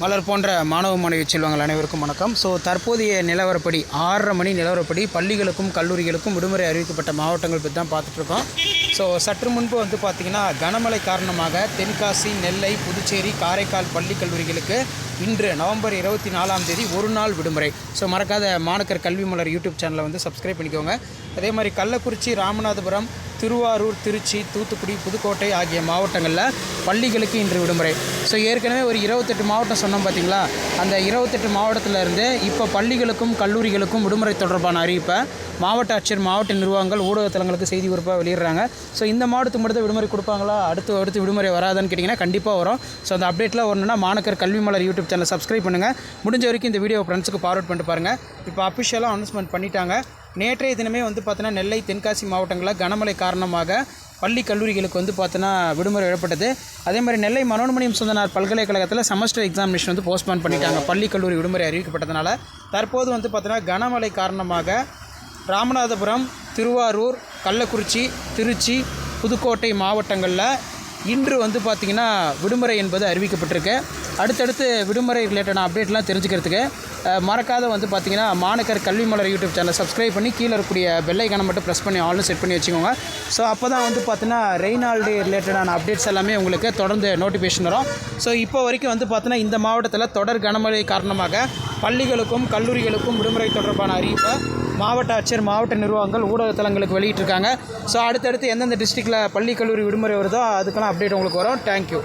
மலர் போன்ற மாணவ மாணவி செல்வங்கள் அனைவருக்கும் வணக்கம். ஸோ தற்போதைய நிலவரப்படி ஆறரை மணி நிலவரப்படி பள்ளிகளுக்கும் கல்லூரிகளுக்கும் விடுமுறை அறிவிக்கப்பட்ட மாவட்டங்கள் பற்றி தான் பார்த்துட்ருக்கோம் ஸோ சற்று முன்பு வந்து பார்த்திங்கன்னா கனமழை காரணமாக தென்காசி நெல்லை புதுச்சேரி காரைக்கால் பள்ளி கல்லூரிகளுக்கு இன்று நவம்பர் இருபத்தி நாலாம் தேதி ஒரு நாள் விடுமுறை. ஸோ மறக்காத மாணக்கர் கல்வி மலர் யூடியூப் சேனலை வந்து சப்ஸ்கிரைப் பண்ணிக்கோங்க. அதே மாதிரி கள்ளக்குறிச்சி ராமநாதபுரம் திருவாரூர் திருச்சி தூத்துக்குடி புதுக்கோட்டை ஆகிய மாவட்டங்களில் பள்ளிகளுக்கு இன்று விடுமுறை. ஸோ ஏற்கனவே ஒரு இருபத்தெட்டு மாவட்டம் சொன்னோம் பார்த்தீங்களா அந்த இருபத்தெட்டு மாவட்டத்தில் இருந்து இப்போ பள்ளிகளுக்கும் கல்லூரிகளுக்கும் விடுமுறை தொடர்பான அறிவிப்பை மாவட்ட ஆட்சியர் மாவட்ட நிர்வாகங்கள் ஊடகத்தலங்களுக்கு செய்தி குறிப்பாக வெளியிடுறாங்க. ஸோ இந்த மாவட்டத்துக்கு மட்டும் தான் விடுமுறை கொடுப்பாங்களா? அடுத்து அடுத்து விடுமுறை வராதான்னு கேட்டிங்கன்னா கண்டிப்பாக வரும். ஸோ அந்த அப்டேட்லாம் ஒன்றுனா மாணக்கர் கல்வி மலர் யூடியூப் சேனல் சப்ஸ்கிரைப் பண்ணுங்கள் முடிஞ்ச வரைக்கும் இந்த வீடியோ ஃப்ரெண்ட்ஸுக்கு ஃபார்வர்ட் பண்ணிட்டு பாருங்கள் இப்போ அஃபிஷியலாக அனௌன்ஸ்மெண்ட் பண்ணிட்டாங்க. நேற்றைய தினமே வந்து பார்த்தோன்னா நெல்லை தென்காசி மாவட்டங்களில் கனமழை காரணமாக பள்ளி கல்லூரிகளுக்கு வந்து பார்த்தோன்னா விடுமுறை விடப்பட்டது. அதே மாதிரி நெல்லை மனோன்மணியம் சுந்தனார் பல்கலைக்கழகத்தில் செமஸ்டர் எக்ஸாமினேஷன் வந்து போஸ்ட்போன் பண்ணிட்டாங்க. பள்ளி கல்லூரி விடுமுறை அறிவிக்கப்பட்டதுனால தற்போது வந்து பார்த்தோன்னா கனமழை காரணமாக ராமநாதபுரம் திருவாரூர் கள்ளக்குறிச்சி திருச்சி புதுக்கோட்டை மாவட்டங்களில் இன்று வந்து பார்த்திங்கன்னா விடுமுறை என்பது அறிவிக்கப்பட்டிருக்கு. அடுத்தடுத்து விடுமுறை ரிலேட்டடான அப்டேட்லாம் தெரிஞ்சுக்கிறதுக்கு மறக்காத வந்து பார்த்திங்கன்னா மாணக்கர் கல்வி மலர் யூடியூப் சேனலை சப்ஸ்கிரைப் பண்ணி கீழே இருக்கக்கூடிய பெல்லைக்கான மட்டும் ப்ரெஸ் பண்ணி ஆல்னு செட் பண்ணி வச்சுக்கோங்க. ஸோ அப்போ தான் வந்து பார்த்தீங்கன்னா ரெய்னால்டு ரிலேட்டடான அப்டேட்ஸ் எல்லாமே உங்களுக்கு தொடர்ந்து நோட்டிஃபிகேஷன் வரும். ஸோ இப்போ வரைக்கும் வந்து பார்த்தீங்கன்னா இந்த மாவட்டத்தில் தொடர் கனமழை காரணமாக பள்ளிகளுக்கும் கல்லூரிகளுக்கும் விடுமுறை தொடர்பான அறிவிப்பை மாவட்ட ஆட்சியர் மாவட்ட நிர்வாகங்கள் ஊடகத்தலங்களுக்கு வெளியிட்டிருக்காங்க. ஸோ அடுத்தடுத்து எந்தெந்த டிஸ்ட்ரிக்டில் பள்ளி கல்லூரி விடுமுறை வருதோ அதுக்கெல்லாம் அப்டேட் உங்களுக்கு வரும். தேங்க்யூ